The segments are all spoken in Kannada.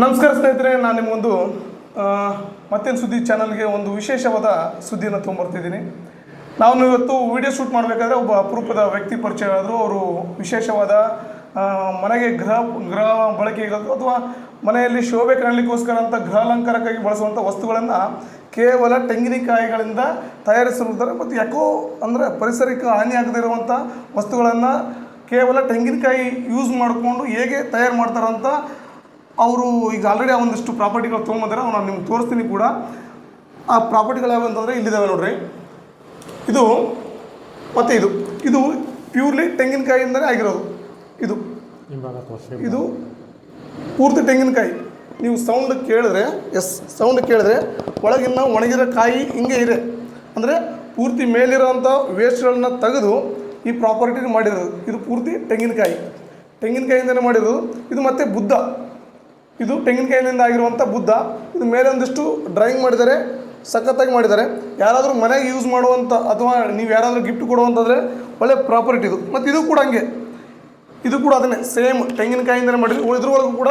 ನಮಸ್ಕಾರ ಸ್ನೇಹಿತರೆ, ನಾನು ನಿಮಗೊಂದು ಮತ್ತೇನು ಸುದ್ದಿ ಚಾನಲ್ಗೆ ಒಂದು ವಿಶೇಷವಾದ ಸುದ್ದಿಯನ್ನು ತೊಗೊಂಬರ್ತಿದ್ದೀನಿ. ನಾನು ಇವತ್ತು ವಿಡಿಯೋ ಶೂಟ್ ಮಾಡಬೇಕಾದ್ರೆ ಒಬ್ಬ ಅಪರೂಪದ ವ್ಯಕ್ತಿ ಪರಿಚಯ ಆದರು. ಅವರು ವಿಶೇಷವಾದ ಮನೆಗೆ ಗೃಹ ಗೃಹ ಬಳಕೆಗೆ ಅಥವಾ ಮನೆಯಲ್ಲಿ ಶೋಭೆ ಕಾಣಲಿಕ್ಕೋಸ್ಕರ ಅಂತ ಗೃಹಾಲಂಕಾರಕ್ಕಾಗಿ ಬಳಸುವಂಥ ವಸ್ತುಗಳನ್ನು ಕೇವಲ ತೆಂಗಿನಕಾಯಿಗಳಿಂದ ತಯಾರಿಸಿರುತ್ತಾರೆ. ಮತ್ತು ಯಾಕೋ ಅಂದರೆ ಪರಿಸರಕ್ಕೆ ಹಾನಿಯಾಗದಿರುವಂಥ ವಸ್ತುಗಳನ್ನು ಕೇವಲ ತೆಂಗಿನಕಾಯಿ ಯೂಸ್ ಮಾಡಿಕೊಂಡು ಹೇಗೆ ತಯಾರು ಮಾಡ್ತಾರಂತ ಅವರು ಈಗ ಆಲ್ರೆಡಿ ಒಂದಿಷ್ಟು ಪ್ರಾಪರ್ಟಿಗಳು ತೊಗೊಂಬಂದ್ರೆ ನಾನು ನಿಮ್ಗೆ ತೋರಿಸ್ತೀನಿ ಕೂಡ. ಆ ಪ್ರಾಪರ್ಟಿಗಳು ಯಾವ್ಯಾವ ಅಂತಂದರೆ ಇಲ್ಲಿದ್ದಾವೆ ನೋಡ್ರಿ. ಇದು ಮತ್ತು ಇದು ಇದು ಪ್ಯೂರ್ಲಿ ತೆಂಗಿನಕಾಯಿಯಿಂದಲೇ ಆಗಿರೋದು. ಇದು ಇದು ಪೂರ್ತಿ ತೆಂಗಿನಕಾಯಿ. ನೀವು ಸೌಂಡ್ ಕೇಳಿದ್ರೆ ಎಸ್ ಸೌಂಡ್ ಕೇಳಿದ್ರೆ ಒಳಗಿನ ಒಣಗಿರೋ ಕಾಯಿ ಹಿಂಗೆ ಇದೆ. ಅಂದರೆ ಪೂರ್ತಿ ಮೇಲಿರೋಂಥ ವೇಸ್ಟ್ಗಳನ್ನ ತೆಗೆದು ಈ ಪ್ರಾಪರ್ಟಿನ ಮಾಡಿರೋದು. ಇದು ಪೂರ್ತಿ ತೆಂಗಿನಕಾಯಿ. ತೆಂಗಿನಕಾಯಿಂದಲೇ ಮಾಡಿರೋದು. ಇದು ಮತ್ತೆ ಬುದ್ಧ. ಇದು ತೆಂಗಿನಕಾಯಿಯಿಂದ ಆಗಿರುವಂಥ ಬುದ್ಧ. ಇದು ಮೇಲೆ ಒಂದಿಷ್ಟು ಡ್ರಾಯಿಂಗ್ ಮಾಡಿದ್ದಾರೆ, ಸಖತ್ತಾಗಿ ಮಾಡಿದ್ದಾರೆ. ಯಾರಾದರೂ ಮನೆಗೆ ಯೂಸ್ ಮಾಡುವಂಥ ಅಥವಾ ನೀವು ಯಾರಾದರೂ ಗಿಫ್ಟ್ ಕೊಡುವಂಥದ್ರೆ ಒಳ್ಳೆ ಪ್ರಾಪರ್ಟಿ ಇದು. ಮತ್ತು ಇದು ಕೂಡ ಹಂಗೆ. ಇದು ಕೂಡ ಅದನ್ನೇ ಸೇಮ್ ತೆಂಗಿನಕಾಯಿಂದಲೇ ಮಾಡಿದ್ರು. ಇದ್ರೊಳಗೂ ಕೂಡ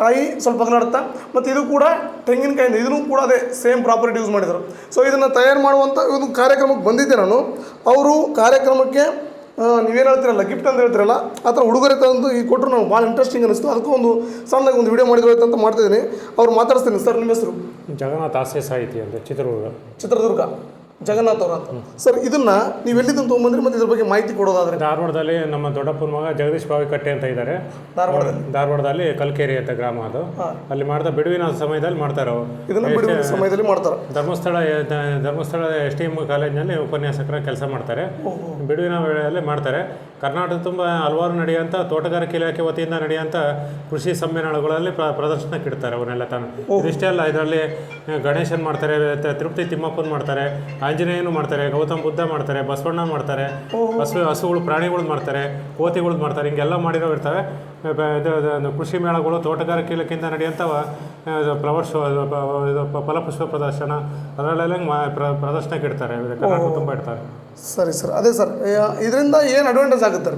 ಕಾಯಿ ಸ್ವಲ್ಪ ಅಗಲಾಡುತ್ತಾ ಮತ್ತು ಇದು ಕೂಡ ತೆಂಗಿನಕಾಯಿಂದ ಇದನ್ನು ಕೂಡ ಅದೇ ಸೇಮ್ ಪ್ರಾಪರ್ಟಿ ಯೂಸ್ ಮಾಡಿದರು. ಸೊ ಇದನ್ನು ತಯಾರು ಮಾಡುವಂಥ ಒಂದು ಕಾರ್ಯಕ್ರಮಕ್ಕೆ ಬಂದಿದ್ದೆ ನಾನು. ಅವರು ಕಾರ್ಯಕ್ರಮಕ್ಕೆ ನೀವೇನು ಹೇಳ್ತಿರಲ್ಲ ಗಿಫ್ಟ್ ಅಂತ ಹೇಳ್ತಿರಲ್ಲ ಆ ಥರ ಉಡುಗೊರೆ ತಂದು ಈ ಕೊಟ್ಟರು ನಾವು ಭಾಳ ಇಂಟ್ರೆಸ್ಟಿಂಗ್ ಅನಿಸ್ತು. ಅದಕ್ಕೂ ಒಂದು ಸಣ್ಣಗೆ ಒಂದು ವಿಡಿಯೋ ಮಾಡಿದ್ರು ಅಂತ ಮಾಡ್ತಿದ್ದೀನಿ ಅವ್ರು ಮಾತಾಡಿಸ್ತೀನಿ ಸರ್ ನಿಮ್ಮ ಹೆಸರು? ಜಗನ್ನಾಥ್ ಹಾಸ್ಯ ಸಾಹಿತಿ ಅಂತ ಚಿತ್ರದುರ್ಗ. ಚಿತ್ರದುರ್ಗ. ಜಗನ್ನಾಥ್ ಅವರ ಸರ್ ಇದನ್ನ ನೀವು ಎಲ್ಲಿಂದ ತೊಗೊಂಬಂದ್ರಿ ಮತ್ತೆ ಇದ್ರ ಬಗ್ಗೆ ಮಾಹಿತಿ ಕೊಡೋದಾದ್ರೆ? ಧಾರವಾಡದಲ್ಲಿ ನಮ್ಮ ದೊಡ್ಡಪ್ಪನ ಮಗ ಜಗದೀಶ್ ಬಾವಿಕಟ್ಟೆ ಅಂತ ಇದ್ದಾರೆ ಧಾರವಾಡದಲ್ಲಿ? ಧಾರವಾಡದಲ್ಲಿ ಕಲ್ಕೇರಿ ಅಂತ ಗ್ರಾಮ ಅದು. ಅಲ್ಲಿ ಮಾಡಿದ ಬಿಡುವಿನ ಸಮಯದಲ್ಲಿ ಮಾಡ್ತಾರೆ ಇದನ್ನ ಇದನ್ನು ಸಮಯದಲ್ಲಿ ಮಾಡ್ತಾರೆ. Dharmasthala Dharmasthala S T M ಕಾಲೇಜಿನಲ್ಲಿ ಉಪನ್ಯಾಸಕರ ಕೆಲಸ ಮಾಡ್ತಾರೆ. ಬಿಡುವಿನ ವೇಳೆಯಲ್ಲಿ ಮಾಡ್ತಾರೆ. ಕರ್ನಾಟಕ ತುಂಬ ಹಲವಾರು ನಡೆಯುವಂಥ ತೋಟಗಾರಿಕೆ ಇಲಾಖೆ ವತಿಯಿಂದ ನಡೆಯುವಂಥ ಕೃಷಿ ಸಮ್ಮೇಳನಗಳಲ್ಲಿ ಪ್ರ ಪ್ರದರ್ಶನಕ್ಕೆ ಇಡ್ತಾರೆ ಅವನ್ನೆಲ್ಲ ತಾನು. ಇದಿಷ್ಟೇ ಅಲ್ಲ ಇದರಲ್ಲಿ ಗಣೇಶನ್ ಮಾಡ್ತಾರೆ ತಿರುಪತಿ ತಿಮ್ಮಪ್ಪನ ಮಾಡ್ತಾರೆ ಆಂಜನೇಯನು ಮಾಡ್ತಾರೆ ಗೌತಮ್ ಬುದ್ಧ ಮಾಡ್ತಾರೆ ಬಸವಣ್ಣ ಮಾಡ್ತಾರೆ ಹಸು ಹಸುಗಳು ಪ್ರಾಣಿಗಳು ಮಾಡ್ತಾರೆ ಕೋತಿಗಳು ಮಾಡ್ತಾರೆ ಹಿಂಗೆಲ್ಲ ಮಾಡಿರೋ ಇರ್ತವೆ. ಇದು ಕೃಷಿ ಮೇಳಗಳು ತೋಟಗಾರಿಕೆ ಇಲಾಖೆಯಿಂದ ನಡೆಯುವಂಥವ ಫ್ಲವರ್ ಶೋ ಇದು ಫಲಪುಷ್ಪ ಪ್ರದರ್ಶನ ಅದರಲ್ಲೆಲ್ಲ ಮ- ಪ್ರ- ಪ್ರದರ್ಶನಕ್ಕೆ ಇಡ್ತಾರೆ ಕರ್ನಾಟಕ ತುಂಬ ಇಡ್ತಾರೆ. ಸರಿ ಸರ್. ಅದೇ ಸರ್ ಇದರಿಂದ ಏನು ಅಡ್ವಾಂಟೇಜ್ ಆಗುತ್ತೆ?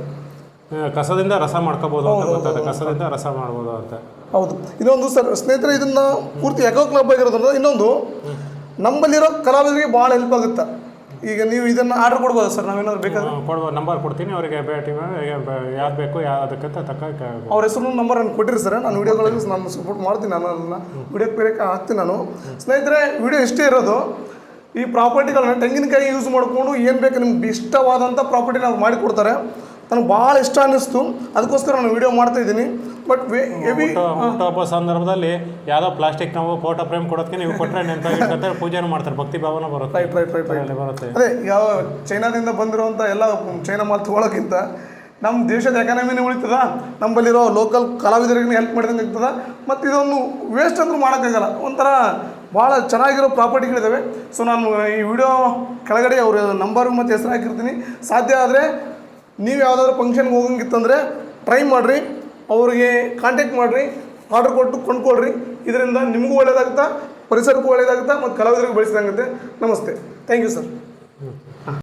ಕಸದಿಂದ ರಸ ಮಾಡ್ಕೋಬೋದು ಅಂತ ಕಸದಿಂದ ರಸ ಮಾಡ್ಬೋದು ಅಂತ. ಹೌದು. ಇನ್ನೊಂದು ಸರ್ ಸ್ನೇಹಿತರೆ ಇದನ್ನ ಪೂರ್ತಿ ಎಕೋ ಕ್ಲಬ್ ಆಗಿರೋದ್ರಿಂದ ಇನ್ನೊಂದು ನಮ್ಮಲ್ಲಿರೋ ಕಲಾವಿದರಿಗೆ ಭಾಳ ಹೆಲ್ಪ್ ಆಗುತ್ತೆ. ಈಗ ನೀವು ಇದನ್ನು ಆರ್ಡರ್ ಕೊಡ್ಬೋದು ಸರ್? ನಾವೇನಾದ್ರು ಬೇಕಾದ್ರೆ? ಕೊಡ್ಬೋದು. ನಂಬರ್ ಕೊಡ್ತೀನಿ. ಅವರಿಗೆ ಭೇಟಿ ಯಾವ್ದು ಬೇಕು ಅದಕ್ಕಂತ ತಕ್ಕ ಅವ್ರ ಹೆಸರು ನಂಬರ್ ನಾನು ಕೊಟ್ಟಿರಿ ಸರ್. ನಾನು ವಿಡಿಯೋಗಳಲ್ಲಿ ನಾನು ಸಪೋರ್ಟ್ ಮಾಡ್ತೀನಿ. ನಾನು ಅದನ್ನು ವಿಡಿಯೋ ಬೇರೆ ಹಾಕ್ತೀನಿ ನಾನು. ಸ್ನೇಹಿತರೆ ವಿಡಿಯೋ ಇಷ್ಟೇ ಇರೋದು. ಈ ಪ್ರಾಪರ್ಟಿಗಳನ್ನ ತೆಂಗಿನಕಾಯಿ ಯೂಸ್ ಮಾಡಿಕೊಂಡು ಏನು ಬೇಕು ನಿಮ್ಗೆ ಇಷ್ಟವಾದಂಥ ಪ್ರಾಪರ್ಟಿನ ಅವ್ರು ಮಾಡಿಕೊಡ್ತಾರೆ. ನನಗೆ ಭಾಳ ಇಷ್ಟ ಅನ್ನಿಸ್ತು. ಅದಕ್ಕೋಸ್ಕರ ನಾನು ವಿಡಿಯೋ ಮಾಡ್ತಾ ಇದ್ದೀನಿ. ಬಟ್ ಹೆವಿ ಹುಟ್ಟು- ಹುಟ್ಟುಹಬ್ಬ ಸಂದರ್ಭದಲ್ಲಿ ಯಾವುದೋ ಪ್ಲಾಸ್ಟಿಕ್ ನಾವು ಫೋಟೋ ಫ್ರೇಮ್ ಕೊಡೋದಕ್ಕೆ ನೀವು ಕೊಟ್ಟರೆ ಇಟ್ಕೊತಾರೆ ಪೂಜೆನೂ ಮಾಡ್ತಾರೆ. ಭಕ್ತಿ ಭಾವನ ಬರುತ್ತೆ. ರೈಟ್ ರೈಟ್ ರೈಟ್ ರೈಟ್ ಬರುತ್ತೆ. ಅದೇ ಯಾವ ಚೈನಾದಿಂದ ಬಂದಿರುವಂಥ ಎಲ್ಲ ಚೈನಾ ಮಾಲ್ ತೊಗೊಳಕ್ಕಿಂತ ನಮ್ಮ ದೇಶದ ಎಕಾನಮಿನೇ ಉಳಿತದ? ನಮ್ಮಲ್ಲಿರೋ ಲೋಕಲ್ ಕಲಾವಿದರಿಗೆ ಹೆಲ್ಪ್ ಮಾಡಿದಂಗೆ ಆಗ್ತದೆ? ಮತ್ತು ಇದೊಂದು ವೇಸ್ಟ್ ಅಂದ್ರೂ ಮಾಡೋಕ್ಕಾಗಲ್ಲ. ಒಂಥರ ಭಾಳ ಚೆನ್ನಾಗಿರೋ ಪ್ರಾಪರ್ಟಿಗಳಿದ್ದಾವೆ ಸೊ ನಾನು ಈ ವಿಡಿಯೋ ಕೆಳಗಡೆ ಅವ್ರ ನಂಬರು ಮತ್ತು ಹೆಸರು ಹಾಕಿರ್ತೀನಿ. ಸಾಧ್ಯ ಆದರೆ ನೀವು ಯಾವುದಾದ್ರೂ ಫಂಕ್ಷನ್ಗೆ ಹೋಗಂಗಿತ್ತಂದರೆ ಟ್ರೈ ಮಾಡಿರಿ, ಅವ್ರಿಗೆ ಕಾಂಟ್ಯಾಕ್ಟ್ ಮಾಡಿರಿ ಆರ್ಡರ್ ಕೊಟ್ಟು ಕೊಂಡ್ಕೊಳ್ರಿ. ಇದರಿಂದ ನಿಮಗೂ ಒಳ್ಳೆಯದಾಗುತ್ತಾ ಪರಿಸರಕ್ಕೂ ಒಳ್ಳೆಯದಾಗುತ್ತಾ ಮತ್ತು ಕಲಾವಿದರಿಗೂ ಬೆಳೆಸಿದಂಗುತ್ತೆ ನಮಸ್ತೆ. Thank you sir